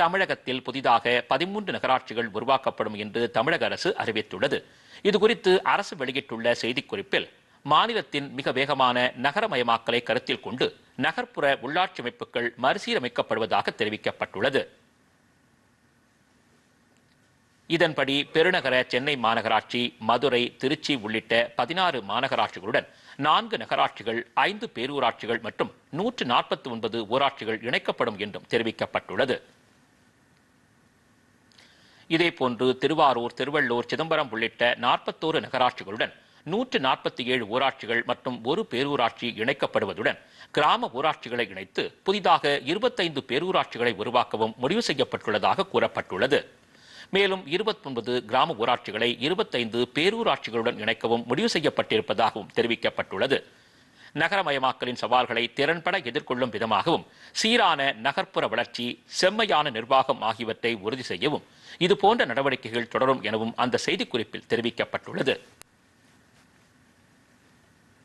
தமிழகத்தில் புதிதாக பதிமூன்று நகராட்சிகள் உருவாக்கப்படும் என்று தமிழக அரசு அறிவித்துள்ளது. இதுகுறித்து அரசு வெளியிட்டுள்ள செய்திக்குறிப்பில் மாநிலத்தின் மிக வேகமான நகரமயமாக்கலை கருத்தில் கொண்டு நகர்ப்புற உள்ளாட்சி அமைப்புகள் மறுசீரமைக்கப்படுவதாக தெரிவிக்கப்பட்டுள்ளது. இதன்படி பெருநகர சென்னை மாநகராட்சி மதுரை திருச்சி உள்ளிட்ட பதினாறு மாநகராட்சிகளுடன் நான்கு நகராட்சிகள் ஐந்து பேரூராட்சிகள் மற்றும் நூற்று நாற்பத்தி ஒன்பது ஊராட்சிகள் இணைக்கப்படும் என்றும் தெரிவிக்கப்பட்டுள்ளது. இதேபோன்று திருவாரூர் திருவள்ளூர் சிதம்பரம் உள்ளிட்ட நாற்பத்தோரு நகராட்சிகளுடன் நூற்று நாற்பத்தி ஏழு ஊராட்சிகள் மற்றும் ஒரு பேரூராட்சி இணைக்கப்படுவதுடன் கிராம ஊராட்சிகளை இணைத்து புதிதாக இருபத்தைந்து பேரூராட்சிகளை உருவாக்கவும் முடிவு செய்யப்பட்டுள்ளதாக கூறப்பட்டுள்ளது. மேலும் 29 கிராம ஊராட்சிகளை இருபத்தைந்து பேரூராட்சிகளுடன் இணைக்கவும் முடிவு செய்யப்பட்டிருப்பதாகவும் தெரிவிக்கப்பட்டுள்ளது. நகரமயமாக்கலின் சவால்களை திறன்பட எதிர்கொள்ளும் விதமாகவும் சீரான நகர்ப்புற வளர்ச்சி செம்மையான நிர்வாகம் ஆகியவற்றை உறுதி செய்யவும் இதுபோன்ற நடவடிக்கைகள் தொடரும் எனவும் அந்த செய்திக்குறிப்பில் தெரிவிக்கப்பட்டுள்ளது.